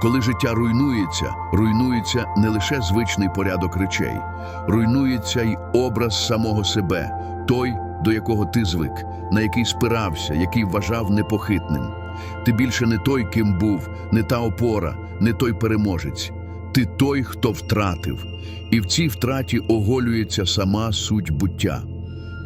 Коли життя руйнується, руйнується не лише звичний порядок речей, руйнується й образ самого себе, той, до якого ти звик, на який спирався, який вважав непохитним. Ти більше не той, ким був, не та опора, не той переможець. Ти той, хто втратив, і в цій втраті оголюється сама суть буття.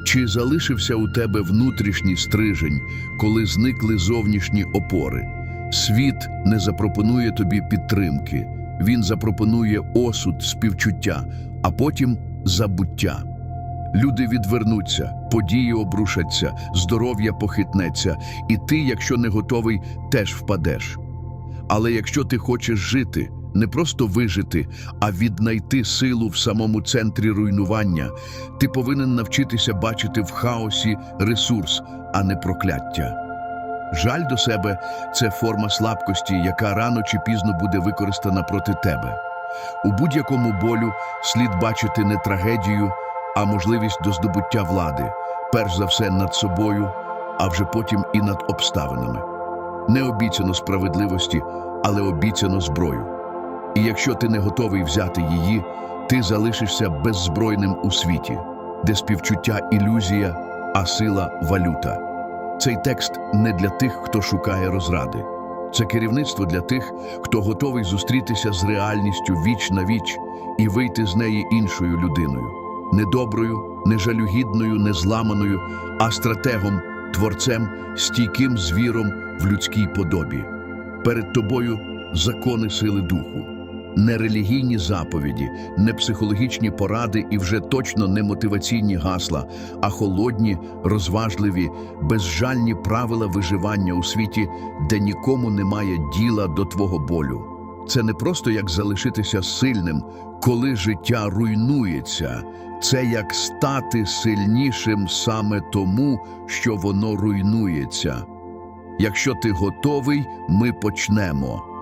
Чи залишився у тебе внутрішній стрижень, коли зникли зовнішні опори? Світ не запропонує тобі підтримки, він запропонує осуд, співчуття, а потім забуття. Люди відвернуться, події обрушаться, здоров'я похитнеться, і ти, якщо не готовий, теж впадеш. Але якщо ти хочеш жити, не просто вижити, а віднайти силу в самому центрі руйнування, ти повинен навчитися бачити в хаосі ресурс, а не прокляття. Жаль до себе це форма слабкості, яка рано чи пізно буде використана проти тебе. У будь-якому болю слід бачити не трагедію, а можливість до здобуття влади, перш за все над собою, а вже потім і над обставинами. Не обіцяно справедливості, але обіцяно зброю. І якщо ти не готовий взяти її, ти залишишся беззбройним у світі, де співчуття ілюзія, а сила валюта. Цей текст не для тих, хто шукає розради. Це керівництво для тих, хто готовий зустрітися з реальністю віч на віч і вийти з неї іншою людиною, не доброю, не жалюгідною, не а стратегом, творцем, стійким звіром в людській подобі. Перед тобою закони сили духу, не релігійні заповіді, не психологічні поради і вже точно не мотиваційні гасла, а холодні, розважливі, безжальні правила виживання у світі, де нікому немає діла до твого болю. Це не просто як залишитися сильним, коли життя руйнується. Це як стати сильнішим саме тому, що воно руйнується. Якщо ти готовий, ми почнемо.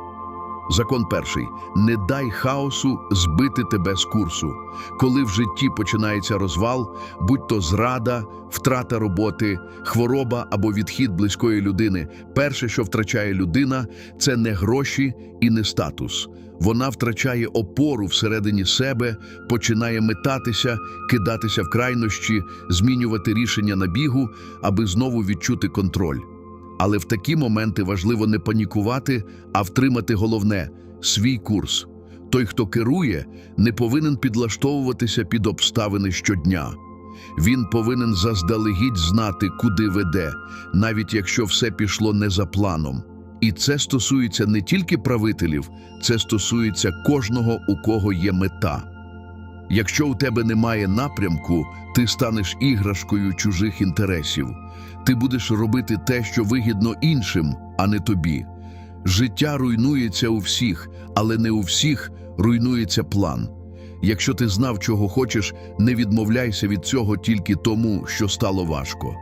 Закон перший: не дай хаосу збити тебе з курсу. Коли в житті починається розвал, будь то зрада, втрата роботи, хвороба або відхід близької людини, перше, що втрачає людина, це не гроші і не статус. Вона втрачає опору всередині себе, починає метатися, кидатися в крайнощі, змінювати рішення на бігу, аби знову відчути контроль. Але в такі моменти важливо не панікувати, а втримати головне свій курс. Той, хто керує, не повинен підлаштовуватися під обставини щодня. Він повинен заздалегідь знати, куди веде, навіть якщо все пішло не за планом. І це стосується не тільки правителів, це стосується кожного, у кого є мета. Якщо у тебе немає напрямку, ти станеш іграшкою чужих інтересів. Ти будеш робити те, що вигідно іншим, а не тобі. Життя руйнується у всіх, але не у всіх руйнується план. Якщо ти знав, чого хочеш, не відмовляйся від цього тільки тому, що стало важко.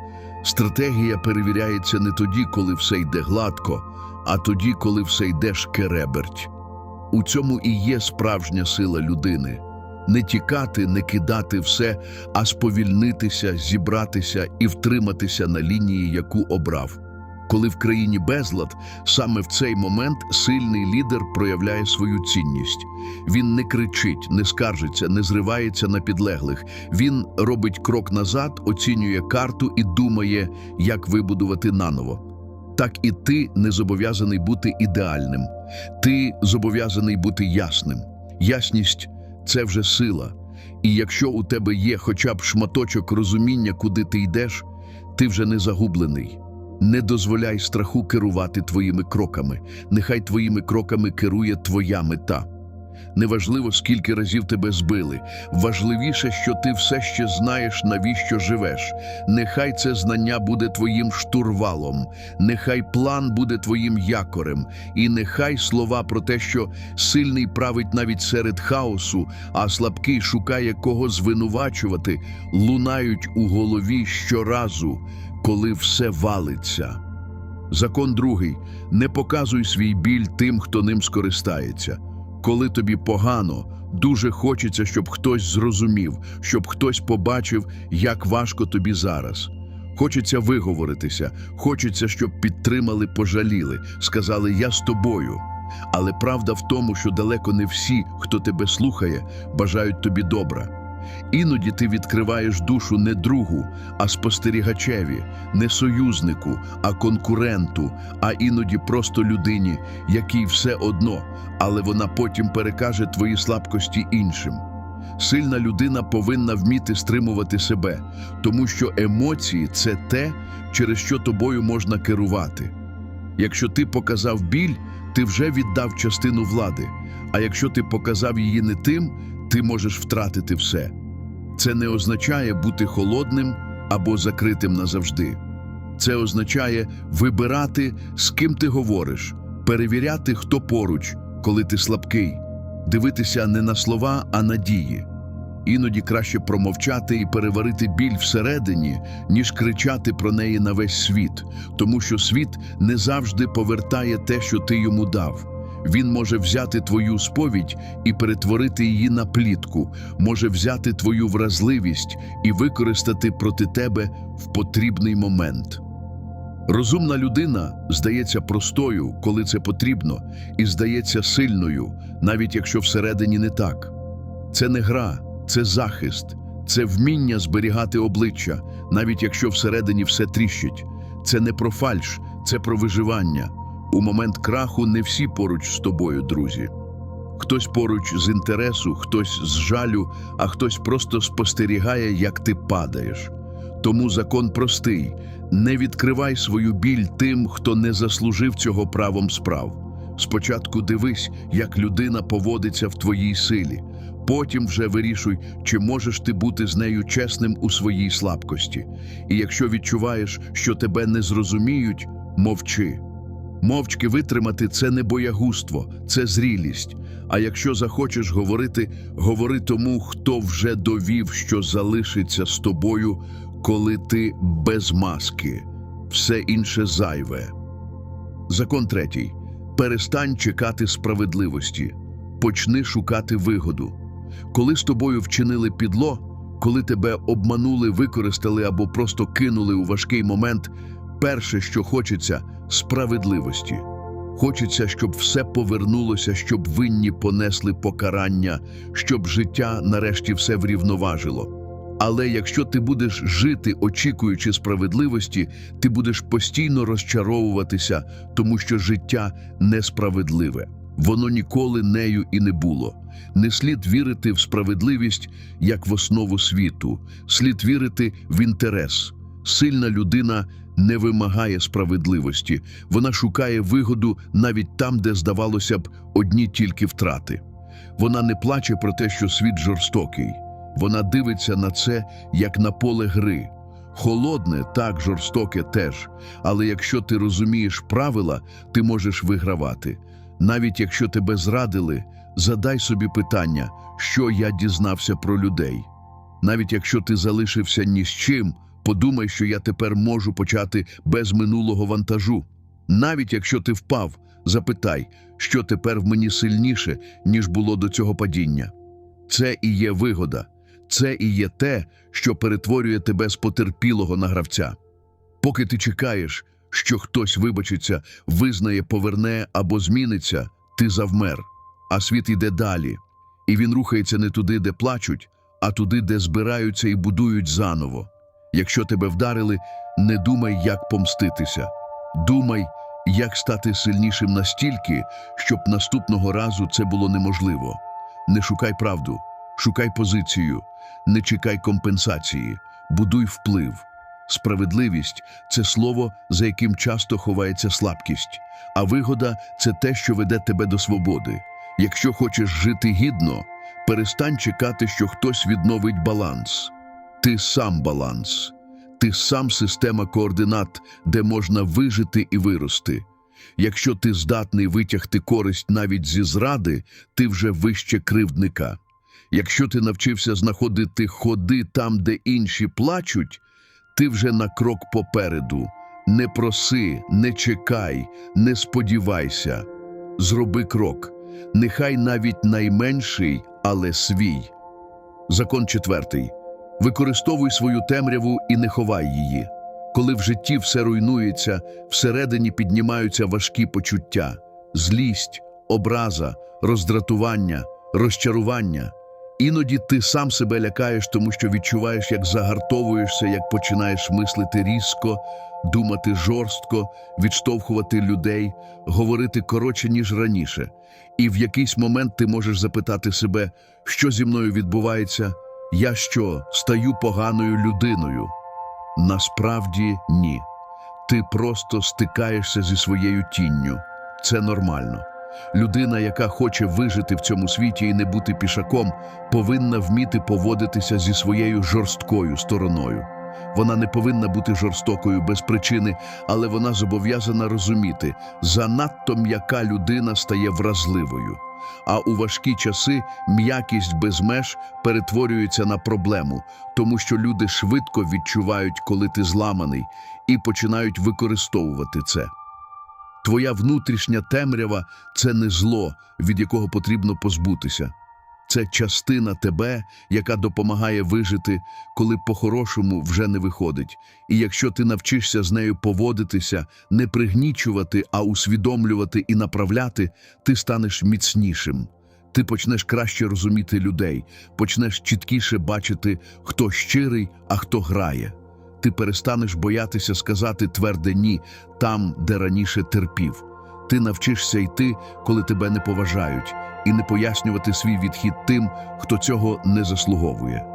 Стратегія перевіряється не тоді, коли все йде гладко, а тоді, коли все йде шкереберть. У цьому і є справжня сила людини не тікати, не кидати все, а сповільнитися, зібратися і втриматися на лінії, яку обрав. Коли в країні безлад, саме в цей момент сильний лідер проявляє свою цінність. Він не кричить, не скаржиться, не зривається на підлеглих. Він робить крок назад, оцінює карту і думає, як вибудувати наново. Так і ти не зобов'язаний бути ідеальним. Ти зобов'язаний бути ясним. Ясність це вже сила. І якщо у тебе є хоча б шматочок розуміння, куди ти йдеш, ти вже не загублений. Не дозволяй страху керувати твоїми кроками. Нехай твоїми кроками керує твоя мета. Неважливо, скільки разів тебе збили. Важливіше, що ти все ще знаєш, навіщо живеш. Нехай це знання буде твоїм штурвалом, нехай план буде твоїм якорем, і нехай слова про те, що сильний править навіть серед хаосу, а слабкий шукає кого звинувачувати, лунають у голові щоразу, коли все валиться. Закон другий: не показуй свій біль тим, хто ним скористається. Коли тобі погано, дуже хочеться, щоб хтось зрозумів, щоб хтось побачив, як важко тобі зараз. Хочеться виговоритися, хочеться, щоб підтримали, пожаліли, сказали Я з тобою. Але правда в тому, що далеко не всі, хто тебе слухає, бажають тобі добра. Іноді ти відкриваєш душу не другу, а спостерігачеві, не союзнику, а конкуренту, а іноді просто людині, якій все одно, але вона потім перекаже твої слабкості іншим. Сильна людина повинна вміти стримувати себе, тому що емоції це те, через що тобою можна керувати. Якщо ти показав біль, ти вже віддав частину влади, а якщо ти показав її не тим, ти можеш втратити все. Це не означає бути холодним або закритим назавжди. Це означає вибирати, з ким ти говориш, перевіряти, хто поруч, коли ти слабкий, дивитися не на слова, а на дії. Іноді краще промовчати і переварити біль всередині, ніж кричати про неї на весь світ, тому що світ не завжди повертає те, що ти йому дав. Він може взяти твою сповідь і перетворити її на плітку, може взяти твою вразливість і використати проти тебе в потрібний момент. Розумна людина здається простою, коли це потрібно, і здається сильною, навіть якщо всередині не так. Це не гра, це захист, це вміння зберігати обличчя, навіть якщо всередині все тріщить. Це не про фальш, це про виживання. У момент краху не всі поруч з тобою, друзі. Хтось поруч з інтересу, хтось з жалю, а хтось просто спостерігає, як ти падаєш. Тому закон простий: не відкривай свою біль тим, хто не заслужив цього правом справ. Спочатку дивись, як людина поводиться в твоїй силі. Потім вже вирішуй, чи можеш ти бути з нею чесним у своїй слабкості. І якщо відчуваєш, що тебе не зрозуміють, мовчи. Мовчки витримати це не боягузтво, це зрілість. А якщо захочеш говорити, говори тому, хто вже довів, що залишиться з тобою, коли ти без маски. Все інше зайве. Закон третій. Перестань чекати справедливості. Почни шукати вигоду. Коли з тобою вчинили підло, коли тебе обманули, використали або просто кинули у важкий момент, перше, що хочеться справедливості. Хочеться, щоб все повернулося, щоб винні понесли покарання, щоб життя нарешті все врівноважило. Але якщо ти будеш жити, очікуючи справедливості, ти будеш постійно розчаровуватися, тому що життя несправедливе. Воно ніколи нею і не було. Не слід вірити в справедливість як в основу світу, слід вірити в інтерес. Сильна людина не вимагає справедливості, вона шукає вигоду навіть там, де, здавалося б, одні тільки втрати. Вона не плаче про те, що світ жорстокий. Вона дивиться на це як на поле гри. Холодне, так жорстоке теж. Але якщо ти розумієш правила, ти можеш вигравати. Навіть якщо тебе зрадили, задай собі питання, що я дізнався про людей. Навіть якщо ти залишився ні з чим, подумай, що я тепер можу почати без минулого вантажу. Навіть якщо ти впав, запитай, що тепер в мені сильніше, ніж було до цього падіння. Це і є вигода, це і є те, що перетворює тебе з потерпілого на гравця. Поки ти чекаєш, що хтось вибачиться, визнає, поверне або зміниться, ти завмер, а світ іде далі, і він рухається не туди, де плачуть, а туди, де збираються і будують заново. Якщо тебе вдарили, не думай, як помститися. Думай, як стати сильнішим настільки, щоб наступного разу це було неможливо. Не шукай правду, шукай позицію, не чекай компенсації, будуй вплив. Справедливість це слово, за яким часто ховається слабкість, а вигода це те, що веде тебе до свободи. Якщо хочеш жити гідно, перестань чекати, що хтось відновить баланс. Ти сам баланс, ти сам система координат, де можна вижити і вирости. Якщо ти здатний витягти користь навіть зі зради, ти вже вище кривдника. Якщо ти навчився знаходити ходи там, де інші плачуть, ти вже на крок попереду. Не проси, не чекай, не сподівайся. Зроби крок. Нехай навіть найменший, але свій. Закон четвертий. Використовуй свою темряву і не ховай її. Коли в житті все руйнується, всередині піднімаються важкі почуття: злість, образа, роздратування, розчарування. Іноді ти сам себе лякаєш, тому що відчуваєш, як загартовуєшся, як починаєш мислити різко, думати жорстко, відштовхувати людей, говорити коротше, ніж раніше. І в якийсь момент ти можеш запитати себе, що зі мною відбувається, я що, стаю поганою людиною? Насправді ні. Ти просто стикаєшся зі своєю тінню. Це нормально. Людина, яка хоче вижити в цьому світі і не бути пішаком, повинна вміти поводитися зі своєю жорсткою стороною. Вона не повинна бути жорстокою без причини, але вона зобов'язана розуміти, занадто м'яка людина стає вразливою. А у важкі часи м'якість без меж перетворюється на проблему, тому що люди швидко відчувають, коли ти зламаний, і починають використовувати це. Твоя внутрішня темрява це не зло, від якого потрібно позбутися. Це частина тебе, яка допомагає вижити, коли по-хорошому вже не виходить. І якщо ти навчишся з нею поводитися, не пригнічувати, а усвідомлювати і направляти, ти станеш міцнішим. Ти почнеш краще розуміти людей, почнеш чіткіше бачити, хто щирий, а хто грає. Ти перестанеш боятися сказати тверде ні там, де раніше терпів. Ти навчишся йти, коли тебе не поважають, і не пояснювати свій відхід тим, хто цього не заслуговує.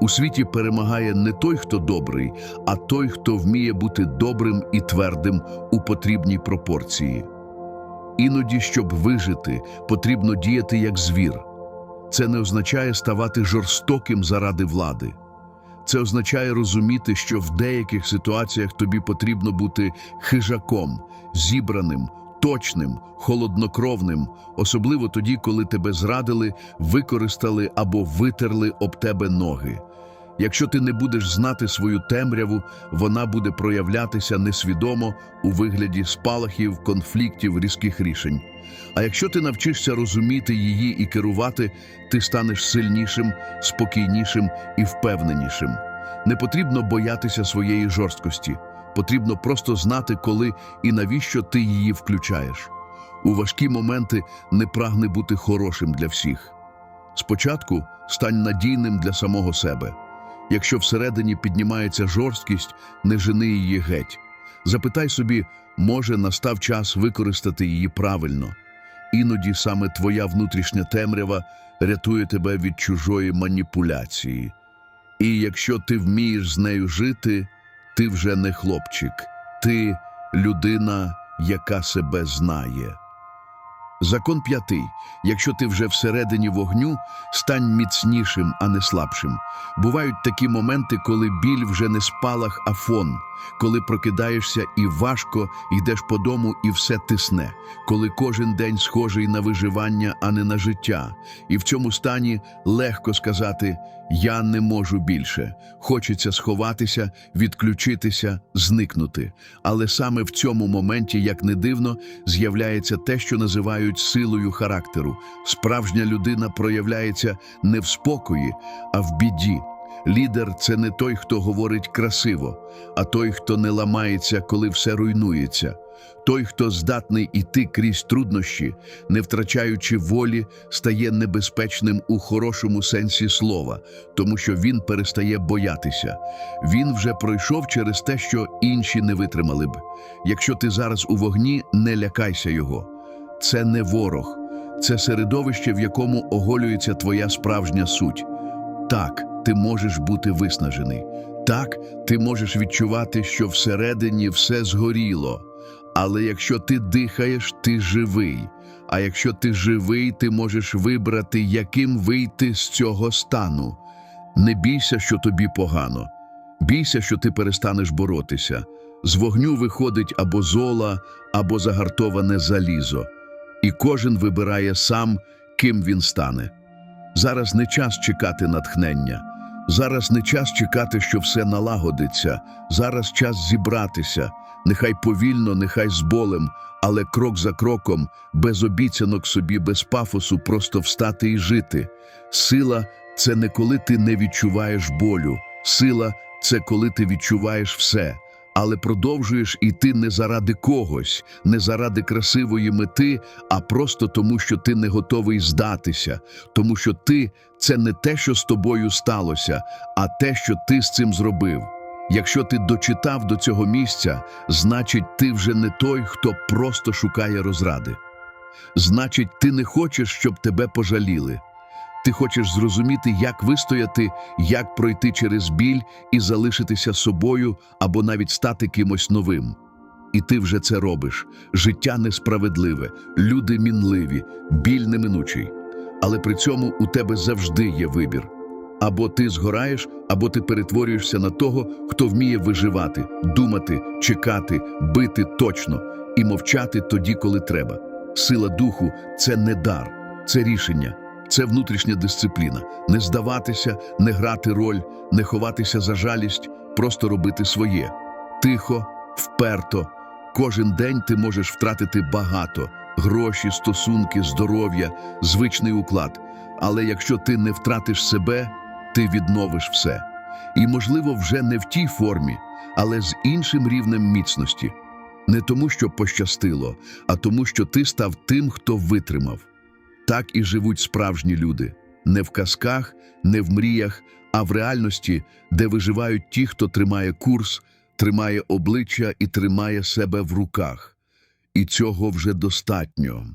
У світі перемагає не той, хто добрий, а той, хто вміє бути добрим і твердим у потрібній пропорції. Іноді, щоб вижити, потрібно діяти як звір. Це не означає ставати жорстоким заради влади. Це означає розуміти, що в деяких ситуаціях тобі потрібно бути хижаком, зібраним, точним, холоднокровним, особливо тоді, коли тебе зрадили, використали або витерли об тебе ноги. Якщо ти не будеш знати свою темряву, вона буде проявлятися несвідомо у вигляді спалахів, конфліктів, різких рішень. А якщо ти навчишся розуміти її і керувати, ти станеш сильнішим, спокійнішим і впевненішим. Не потрібно боятися своєї жорсткості, потрібно просто знати, коли і навіщо ти її включаєш. У важкі моменти не прагни бути хорошим для всіх. Спочатку стань надійним для самого себе. Якщо всередині піднімається жорсткість, не жени її геть. Запитай собі, може настав час використати її правильно. Іноді саме твоя внутрішня темрява рятує тебе від чужої маніпуляції. І якщо ти вмієш з нею жити, ти вже не хлопчик, ти людина, яка себе знає. Закон п'ятий. Якщо ти вже всередині вогню, стань міцнішим, а не слабшим. Бувають такі моменти, коли біль вже не спалах, а фон, коли прокидаєшся і важко йдеш по дому, і все тисне, коли кожен день схожий на виживання, а не на життя. І в цьому стані легко сказати Я не можу більше. Хочеться сховатися, відключитися, зникнути. Але саме в цьому моменті, як не дивно, з'являється те, що називають силою характеру. Справжня людина проявляється не в спокої, а в біді. Лідер це не той, хто говорить красиво, а той, хто не ламається, коли все руйнується. Той, хто здатний іти крізь труднощі, не втрачаючи волі, стає небезпечним у хорошому сенсі слова, тому що він перестає боятися. Він вже пройшов через те, що інші не витримали б. Якщо ти зараз у вогні, не лякайся його. Це не ворог, це середовище, в якому оголюється твоя справжня суть. Так, ти можеш бути виснажений. Так, ти можеш відчувати, що всередині все згоріло. Але якщо ти дихаєш, ти живий. А якщо ти живий, ти можеш вибрати, яким вийти з цього стану. Не бійся, що тобі погано. Бійся, що ти перестанеш боротися. З вогню виходить або зола, або загартоване залізо. І кожен вибирає сам, ким він стане. Зараз не час чекати натхнення. Зараз не час чекати, що все налагодиться. Зараз час зібратися. Нехай повільно, нехай з болем, але крок за кроком, без обіцянок собі, без пафосу, просто встати і жити. Сила це не коли ти не відчуваєш болю. Сила це коли ти відчуваєш все. Але продовжуєш іти не заради когось, не заради красивої мети, а просто тому, що ти не готовий здатися, тому що ти це не те, що з тобою сталося, а те, що ти з цим зробив. Якщо ти дочитав до цього місця, значить, ти вже не той, хто просто шукає розради. Значить, ти не хочеш, щоб тебе пожаліли. Ти хочеш зрозуміти, як вистояти, як пройти через біль і залишитися собою або навіть стати кимось новим. І ти вже це робиш. Життя несправедливе, люди мінливі, біль неминучий. Але при цьому у тебе завжди є вибір. Або ти згораєш, або ти перетворюєшся на того, хто вміє виживати, думати, чекати, бити точно і мовчати тоді, коли треба. Сила духу це не дар, це рішення, це внутрішня дисципліна. Не здаватися, не грати роль, не ховатися за жалість, просто робити своє. Тихо, вперто. Кожен день ти можеш втратити багато гроші, стосунки, здоров'я, звичний уклад. Але якщо ти не втратиш себе, ти відновиш все. І, можливо, вже не в тій формі, але з іншим рівнем міцності. Не тому, що пощастило, а тому, що ти став тим, хто витримав. Так і живуть справжні люди не в казках, не в мріях, а в реальності, де виживають ті, хто тримає курс, тримає обличчя і тримає себе в руках. І цього вже достатньо.